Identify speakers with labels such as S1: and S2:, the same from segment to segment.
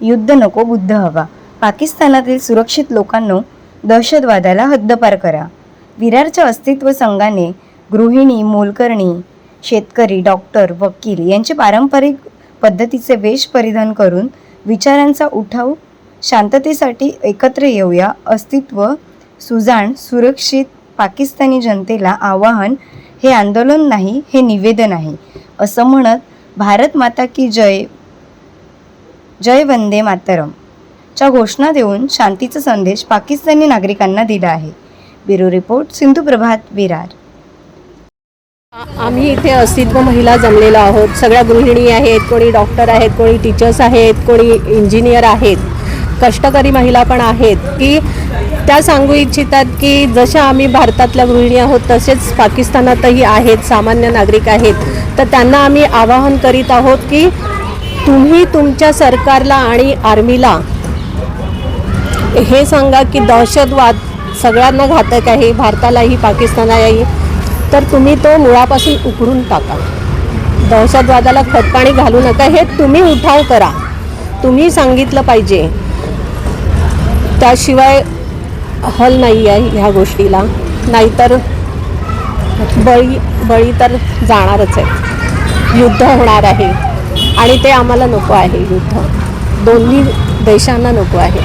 S1: युद्ध नको बुद्ध हवा. पाकिस्तानातील सुरक्षित लोकांनो दहशतवादाला हद्दपार करा. विरारच्या अस्तित्व संघाने गृहिणी मोलकर्णी शेतकरी डॉक्टर वकील यांचे पारंपरिक पद्धतीचे वेश परिधान करून विचारांचा उठाव शांततेसाठी एकत्र येऊया. अस्तित्व सुजाण सुरक्षित पाकिस्तानी जनतेला आवाहन हे आंदोलन नाही हे निवेदन आहे. असं म्हणत भारत माता की जय जय वंदे मातरम च्या घोषणा देऊन शांतीचा संदेश पाकिस्तानी नागरिकांना दिला आहे. Bureau report Sindhu Prabhat Virar.
S2: आम्ही इथे अस्तित्व महिला जमलेलो आहोत. सगळ्या गृहिणी आहेत कोणी डॉक्टर आहेत कोणी टीचर्स आहेत कोणी इंजिनियर आहेत. कष्टकरी महिला पण आहेत की त्या सांगू इच्छितात की जशा आम्ही भारतातल्या गृहिणी आहोत तसेच पाकिस्तानातही आहेत सामान्य नागरिक आहेत. तर त्यांना आम्ही आवाहन करीत आहोत की तुम्ही तुमच्या सरकारला आणि आर्मीला हे सांगा की दहशतवाद सगळ्यांना घातक आहे भारतालाही पाकिस्तानालाही. तर तुम्ही तो मुळापासून उकडून टाका. दहशतवादाला खतपाणी घालू नका. हे तुम्ही उठाव करा. तुम्ही सांगितलं पाहिजे. त्याशिवाय हल नाही आहे ह्या गोष्टीला. नाहीतर बळी बळी तर जाणारच आहे. युद्ध होणार आहे. आणि ते आम्हाला नको आहे युद्ध. दोन्ही देशांना नको आहे.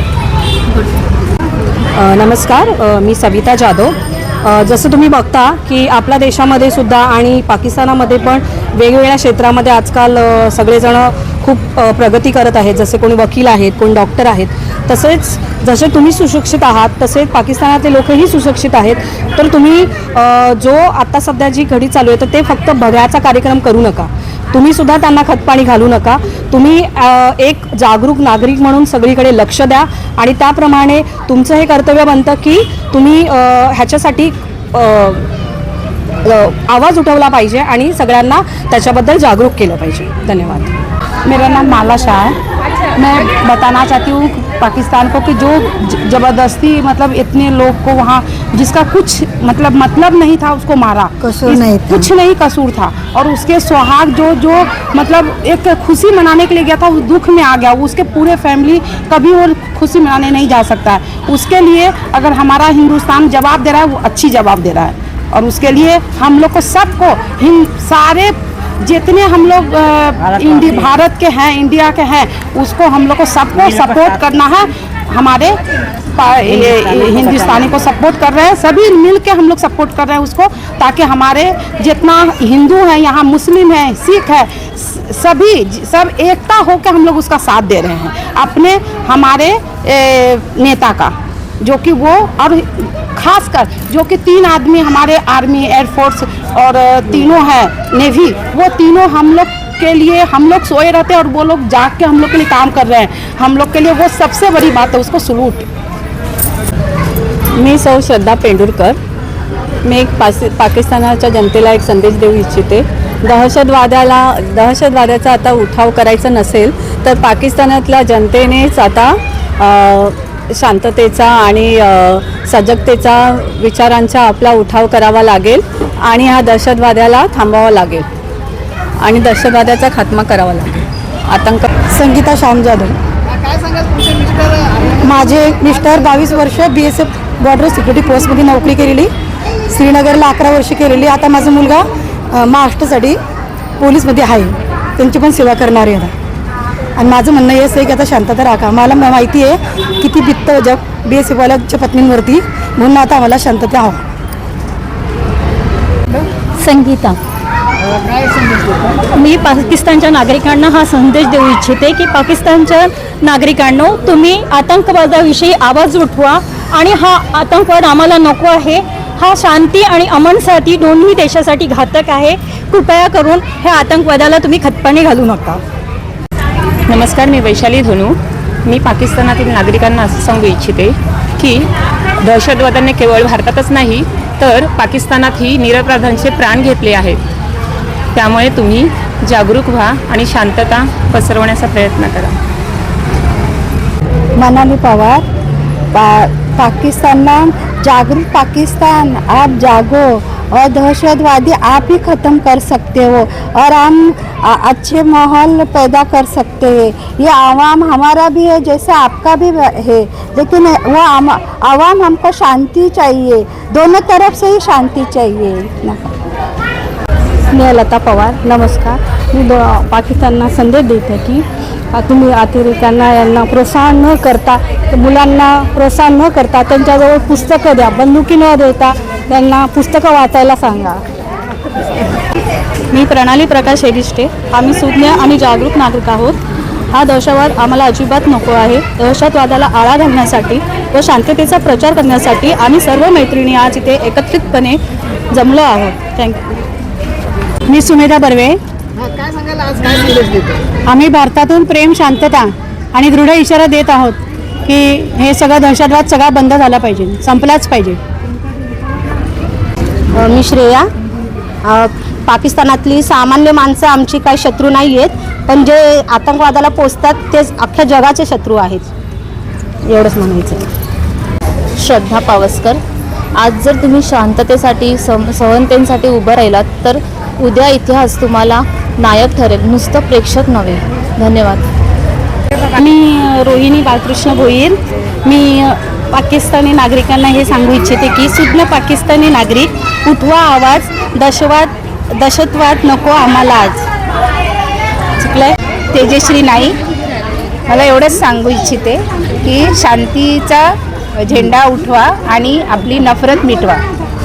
S3: नमस्कार मी सविता जाधव. जसं तुम्ही बघता की आपल्या देशामध्ये सुद्धा आणि पाकिस्तानामध्ये पण वेगवेगळ्या क्षेत्रामध्ये आजकाल सगळेजण खूप प्रगती करत आहेत. जसे कोणी वकील आहेत कोण डॉक्टर आहेत. तसेच जसे तुम्ही सुशिक्षित आहात तसेच पाकिस्तानातले लोकही सुशिक्षित आहेत. तर तुम्ही जो आत्ता सध्या जी घडी चालू आहे तर ते फक्त बघायचा कार्यक्रम करू नका. तुम्ही सुद्धा त्यांना खतपाणी घालू नका. तुम्ही एक जागरूक नागरिक म्हणून सगळीकडे लक्ष द्या आणि त्याप्रमाणे तुमचं हे कर्तव्य बनतं की तुम्ही ह्याच्यासाठी आवाज उठवला पाहिजे आणि सगळ्यांना त्याच्याबद्दल जागरूक केलं पाहिजे. धन्यवाद.
S4: मेरा नाम माला शाह है। मैं बताना चाहती हूँ पाकिस्तान को कि जो ज़बरदस्ती मतलब इतने लोग को वहाँ जिसका कुछ मतलब मतलब नहीं था उसको मारा।
S1: कसूर नहीं था।
S4: कुछ नहीं कसूर था। और उसके सुहाग जो जो मतलब एक खुशी मनाने के लिए गया था वो दुख में आ गया। उसके पूरे फैमिली कभी वो खुशी मनाने नहीं जा सकता है। उसके लिए अगर हमारा हिंदुस्तान जवाब दे रहा है वो अच्छी जवाब दे रहा है। और उसके लिए हम लोग को सबको हिंद सारे जितने हम लोग अ, इंडी भारत के हैं इंडिया के हैं उसको हम लोग को सबको सपोर्ट करना है। हमारे हिंदुस्तानी को सपोर्ट कर रहे हैं। सभी मिल के हम लोग सपोर्ट कर रहे हैं उसको ताकि हमारे जितना हिंदू हैं यहाँ मुस्लिम है सिख है सभी सब एकता होकर हम लोग उसका साथ दे रहे हैं। अपने हमारे ए, नेता का जो कि वो और खासकर जो कि तीन आदमी हमारे आर्मी एयरफोर्स और तीनों हैं नेवी। वो तीनों हम लोग के लिए हम लोग सोए रहते हैं और वो लोग जाग के हम लोग के लिए काम कर रहे हैं। हम लोग के लिए वो सबसे बड़ी बात है उसको सलूट।
S2: मी सौ श्रद्धा पेंडुरकर। मी एक पास पाकिस्तानाच्या जनतेला एक संदेश देऊ इच्छिते। दहशतवादाला दहशतवादाचा आता उठाव करायचा नसेल तर पाकिस्तानातल्या जनतेनेच आता शांततेचा आणि सजगतेचा विचारांचा आपला उठाव करावा लागेल. आणि ह्या दहशतवाद्याला थांबावा लागेल. आणि दहशतवाद्याचा खात्मा करावा लागेल. आतंक
S5: संगीता श्याम जाधव. माझे मिस्टर बावीस वर्ष B S F border security पोस्टमध्ये नोकरी केलेली श्रीनगरला अकरा वर्ष केलेली. आता माझा मुलगा महाराष्ट्रासाठी पोलीसमध्ये आहे. त्यांची पण सेवा करणारे आता आणि माझं म्हणणं हेच आहे की आता शांतता राखा. मला माहिती आहे किती बित्त जग बी एस एफवाल्याच्या पत्नींवरती. म्हणून आता आम्हाला शांतता हवं.
S6: संगीता. मी पाकिस्तानच्या नागरिकांना हा संदेश देऊ इच्छिते की पाकिस्तानच्या नागरिकांनो तुम्ही आतंकवादाविषयी आवाज उठवा आणि हा आतंकवाद आम्हाला नको आहे. हा शांती आणि अमनसाठी दोन्ही देशासाठी घातक आहे. कृपया करून ह्या आतंकवादाला तुम्ही खतपाणी घालू नका.
S7: नमस्कार मी वैशाली धनू. मी पाकिस्तानातील नागरिकांना असं सांगू इच्छिते की दहशतवादाने केवळ भारतातच नाही तर पाकिस्तानातही निरपराधांचे प्राण घेतले आहेत. त्यामुळे तुम्ही जागरूक व्हा आणि शांतता पसरवण्याचा प्रयत्न करा.
S5: मनाली पवार पा पाकिस्तानला जागरूक पाकिस्तान आप जागो.
S8: और दहशतवादी आप ही ख़त्म कर सकते हो और हम अच्छे माहौल पैदा कर सकते हैं। ये आवाम हमारा भी है, जैसे आपका भी है। लेकिन वो आवाम हमको शांति चाहिए। दोनों तरफ़ से ही शांति चाहिए इतना।
S3: लता पवार, नमस्कार। मी दो संदेश देते की तुम्ही अतिरेक्यांना यांना प्रोत्साहन न करता मुलांना प्रोत्साहन न करता त्यांच्याजवळ पुस्तकं द्या बंदुकी न देता त्यांना पुस्तकं वाचायला सांगा.
S9: मी प्रणाली प्रकाश हेगिष्टे आम्ही सुज्ञ आणि जागरूक नागरिक आहोत. हा दहशतवाद आम्हाला अजिबात नको आहे. दहशतवादाला आळा घालण्यासाठी व शांततेचा प्रचार करण्यासाठी आम्ही सर्व मैत्रिणी आज इथे एकत्रितपणे जमलो आहोत. थँक्यू
S10: मी सुमेधा बर्वे. आम्ही भारतातून प्रेम शांतता आणि दृढ इशारा देत आहोत की हे सगळं दहशतवाद सगळा बंद झाला पाहिजे संपलाच पाहिजे.
S3: मी श्रेया. पाकिस्तानातली सामान्य माणसं आमची काही शत्रू नाही आहेत पण जे आतंकवादाला पोचतात तेच अख्ख्या जगाचे शत्रू आहेत. एवढंच म्हणायचं.
S11: श्रद्धा पावसकर आज जर तुम्ही शांततेसाठी सम सहनतेसाठी उभं राहिलात तर उद्या इतिहास तुम्हाला नायक ठरेल. नुसतं प्रेक्षक नव्हे. धन्यवाद.
S9: मी रोहिणी बालकृष्ण भोईर. मी पाकिस्तानी नागरिकांना हे सांगू इच्छिते की सुज्ञ पाकिस्तानी नागरिक उठवा आवाज दशवाद दहशतवाद नको आम्हाला आज. चुकलंय?
S12: तेजश्री नाईक मला एवढंच सांगू इच्छिते की शांतीचा झेंडा उठवा आणि आपली नफरत मिटवा.